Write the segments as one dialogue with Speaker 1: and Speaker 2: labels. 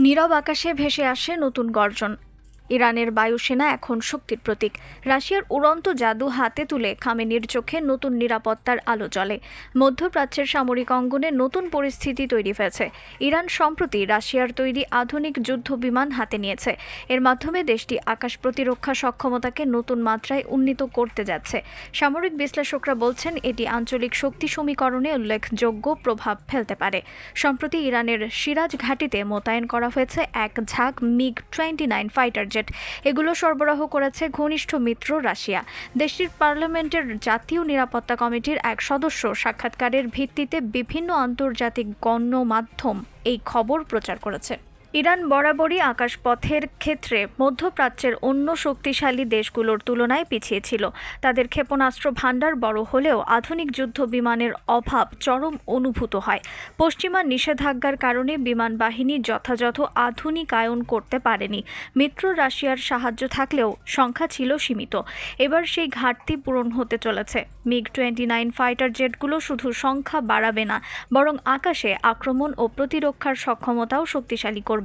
Speaker 1: নীরব আকাশে ভেসে আসে নতুন গর্জন। ইরানের বায়ুসেনা এখন শক্তির প্রতীক। রাশিয়ার উড়ন্ত জাদু হাতে তুলে খামেনির চোখে নতুন নিরাপত্তার আলো জ্বলে। মধ্যপ্রাচ্যের সামরিক অঙ্গনে নতুন পরিস্থিতি তৈরি হয়েছে। ইরান সম্প্রতি রাশিয়ার তৈরি আধুনিক যুদ্ধ বিমান হাতে নিয়েছে। এর মাধ্যমে দেশটি আকাশ প্রতিরক্ষা সক্ষমতাকে নতুন মাত্রায় উন্নীত করতে যাচ্ছে। সামরিক বিশ্লেষকরা বলছেন, এটি আঞ্চলিক শক্তি সমীকরণে উল্লেখযোগ্য প্রভাব ফেলতে পারে। সম্প্রতি ইরানের সিরাজ ঘাঁটিতে মোতায়েন করা হয়েছে এক ঝাঁক MiG twenty nine fighter jet. এগুলো সরবরাহ করেছে ঘনিষ্ঠ মিত্র রাশিয়া। দেশটির পার্লামেন্টের জাতীয় নিরাপত্তা কমিটির এক সদস্য সাক্ষাৎকারের ভিত্তিতে বিভিন্ন আন্তর্জাতিক গণমাধ্যম এই খবর প্রচার করেছে। ইরান বরাবরই আকাশপথের ক্ষেত্রে মধ্যপ্রাচ্যের অন্য শক্তিশালী দেশগুলোর তুলনায় পিছিয়ে ছিল। তাদের ক্ষেপণাস্ত্র ভাণ্ডার বড় হলেও আধুনিক যুদ্ধ বিমানের অভাব চরম অনুভূত হয়। পশ্চিমা নিষেধাজ্ঞার কারণে বিমান বাহিনী যথাযথ আধুনিকায়ন করতে পারেনি। মিত্র রাশিয়ার সাহায্য থাকলেও সংখ্যা ছিল সীমিত। এবার সেই ঘাটতি পূরণ হতে চলেছে। মিগ টোয়েন্টি নাইন ফাইটার জেটগুলো শুধু সংখ্যা বাড়াবে না, বরং আকাশে আক্রমণ ও প্রতিরক্ষার সক্ষমতাও শক্তিশালী করবে।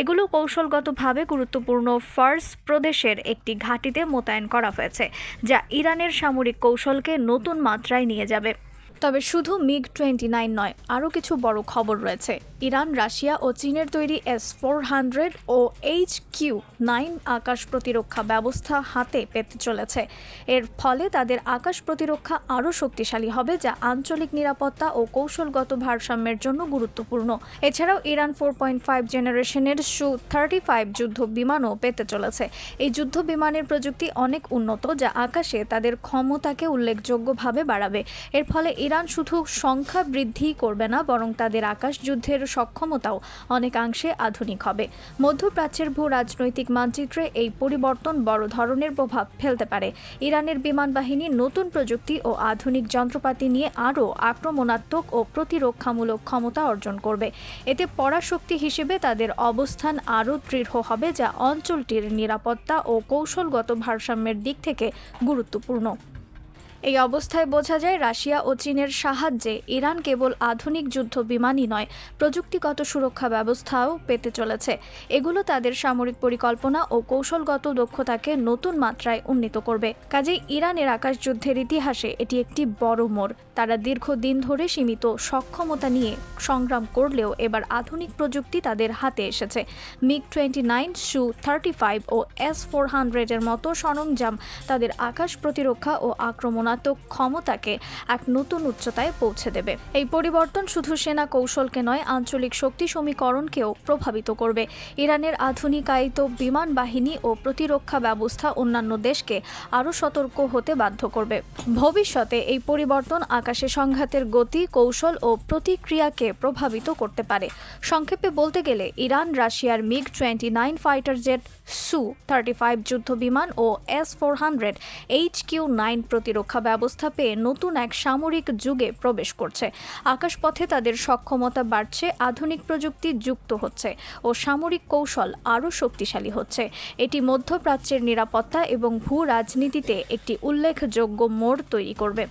Speaker 1: এগুলো কৌশলগতভাবে গুরুত্বপূর্ণ ফার্স প্রদেশের একটি ঘাঁটিতে মোতায়েন করা হয়েছে, যা ইরানের সামরিক কৌশলকে নতুন মাত্রায় নিয়ে যাবে। তবে শুধু মিগ টোয়েন্টি নাইন নয়, আরও কিছু বড় খবর রয়েছে। ইরান, রাশিয়া ও চীনের তৈরি এস ফোর হান্ড্রেড ও এইচ কিউ নাইন আকাশ প্রতিরক্ষা ব্যবস্থা হাতে পেতে চলেছে। এর ফলে তাদের আকাশ প্রতিরক্ষা আরও শক্তিশালী হবে, যা আঞ্চলিক নিরাপত্তা ও কৌশলগত ভারসাম্যের জন্য গুরুত্বপূর্ণ। এছাড়াও ইরান ফোর পয়েন্ট ফাইভ জেনারেশনের সু থার্টি ফাইভ যুদ্ধ বিমানও পেতে চলেছে। এই যুদ্ধ বিমানের প্রযুক্তি অনেক উন্নত, যা আকাশে তাদের ক্ষমতাকে উল্লেখযোগ্যভাবে বাড়াবে। এর ফলে ইরান শুধু সংখ্যা বৃদ্ধি করবে না, বরং তাদের আকাশ যুদ্ধের সক্ষমতাও অনেকাংশে আধুনিক হবে। মধ্যপ্রাচ্যের ভূ রাজনৈতিক মানচিত্রে এই পরিবর্তন বড় ধরনের প্রভাব ফেলতে পারে। ইরানের বিমান বাহিনী নতুন প্রযুক্তি ও আধুনিক যন্ত্রপাতি নিয়ে আরও আক্রমণাত্মক ও প্রতিরক্ষামূলক ক্ষমতা অর্জন করবে। এতে পরাশক্তি হিসেবে তাদের অবস্থান আরও দৃঢ় হবে, যা অঞ্চলটির নিরাপত্তা ও কৌশলগত ভারসাম্যের দিক থেকে গুরুত্বপূর্ণ। এই অবস্থায় বোঝা যায় রাশিয়া ও চীনের সাহায্যে ইরান কেবল আধুনিক যুদ্ধ বিমানই নয়, প্রযুক্তিগত সুরক্ষা ব্যবস্থাও পেতে চলেছে। এগুলো তাদের সামরিক পরিকল্পনা ও কৌশলগত দক্ষতাকে নতুন মাত্রায় উন্নীত করবে। কাজেই ইরানের আকাশ যুদ্ধের ইতিহাসে এটি একটি বড় মোড়। তারা দীর্ঘদিন ধরে সীমিত সক্ষমতা নিয়ে সংগ্রাম করলেও এবার আধুনিক প্রযুক্তি তাদের হাতে এসেছে। MiG twenty nine, Su thirty five ও এস ফোর হান্ড্রেডের মতো সরঞ্জাম তাদের আকাশ প্রতিরক্ষা ও আক্রমণাত্মক ক্ষমতাকে এক নতুন উচ্চতায় পৌঁছে দেবে। এই পরিবর্তন শুধু সেনা কৌশলকে নয়, আঞ্চলিক শক্তি সমীকরণকেও প্রভাবিত করবে। ইরানের আধুনিকায়িত বিমান বাহিনী ও প্রতিরক্ষা ব্যবস্থা অন্যান্য দেশকে আরও সতর্ক হতে বাধ্য করবে। ভবিষ্যতে এই পরিবর্তন আকাশে সংঘাতের গতি, কৌশল ও প্রতিক্রিয়াকে প্রভাবিত করতে পারে। সংক্ষেপে বলতে গেলে, ইরান, রাশিয়ার MiG twenty nine fighter jet Su thirty five যুদ্ধ বিমান ও S four hundred H Q nine প্রতিরক্ষা ব্যবস্থা পেয়ে নতুন এক সামরিক যুগে প্রবেশ করছে। আকাশপথে তাদের সক্ষমতা বাড়ছে, আধুনিক প্রযুক্তি যুক্ত হচ্ছে ও সামরিক কৌশল আরও শক্তিশালী হচ্ছে। এটি মধ্যপ্রাচ্যের নিরাপত্তা এবং ভূ রাজনীতিতে একটি উল্লেখযোগ্য মোড় তৈরি করবে।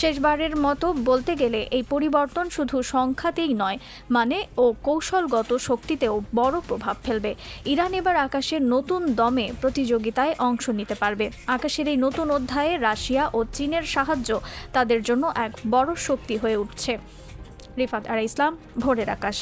Speaker 1: শেষবারের মতো বলতে গেলে এই পরিবর্তন শুধু সংখ্যাতেই নয় মানে ও কৌশলগত শক্তিতেও বড় প্রভাব ফেলবে। ইরান এবার আকাশের নতুন দমে প্রতিযোগিতায় অংশ নিতে পারবে। আকাশের এই নতুন অধ্যায়ে রাশিয়া ও চীনের সাহায্য তাদের জন্য এক বড় শক্তি হয়ে উঠছে। রিফাত আর ইসলাম, ভোরের আকাশ।